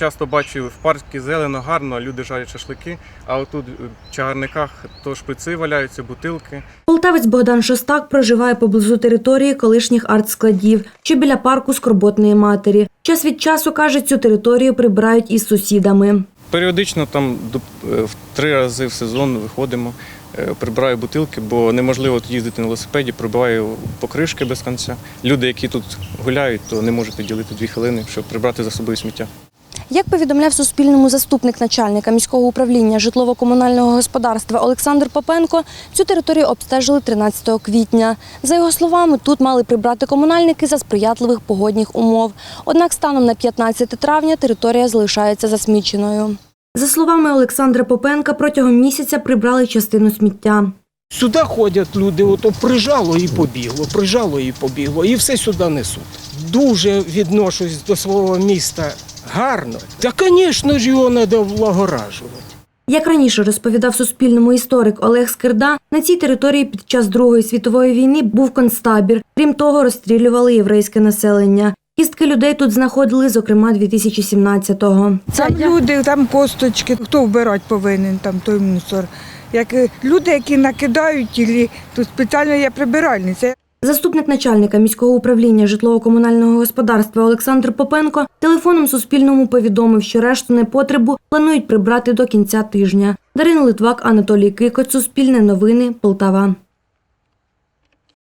Часто бачив в парку зелено, гарно, люди жарять шашлики, а отут в чагарниках то шприци валяються, бутилки. Полтавець Богдан Шостак проживає поблизу території колишніх артскладів, що біля парку Скорботної матері. Час від часу, каже, цю територію прибирають із сусідами. Періодично там до- е, в три рази в сезон виходимо, е, прибираю бутилки, бо неможливо тут їздити на велосипеді, прибиваю покришки без кінця. Люди, які тут гуляють, то не можуть ділити дві хвилини, щоб прибрати за собою сміття. Як повідомляв Суспільному заступник начальника міського управління житлово-комунального господарства Олександр Попенко, цю територію обстежили 13 квітня. За його словами, тут мали прибрати комунальники за сприятливих погодних умов. Однак станом на 15 травня територія залишається засміченою. За словами Олександра Попенка, протягом місяця прибрали частину сміття. Сюди ходять люди, ото прижало і побігло, прижало і побігло, і все сюди несуть. Дуже відношусь до свого міста гарно. Та, звісно ж, його треба влагоражувати. Як раніше розповідав Суспільному історик Олег Скирда, на цій території під час Другої світової війни був концтабір. Крім того, розстрілювали єврейське населення. Кістки людей тут знаходили, зокрема, 2017-го. Там люди, там косточки, хто вбирати повинен, там той мусор. Як люди, які накидають, тілі, тут спеціально є прибиральниця. Заступник начальника міського управління житлово-комунального господарства Олександр Попенко телефоном Суспільному повідомив, що решту непотребу планують прибрати до кінця тижня. Дарина Литвак, Анатолій Кикоць, Суспільне новини, Полтава.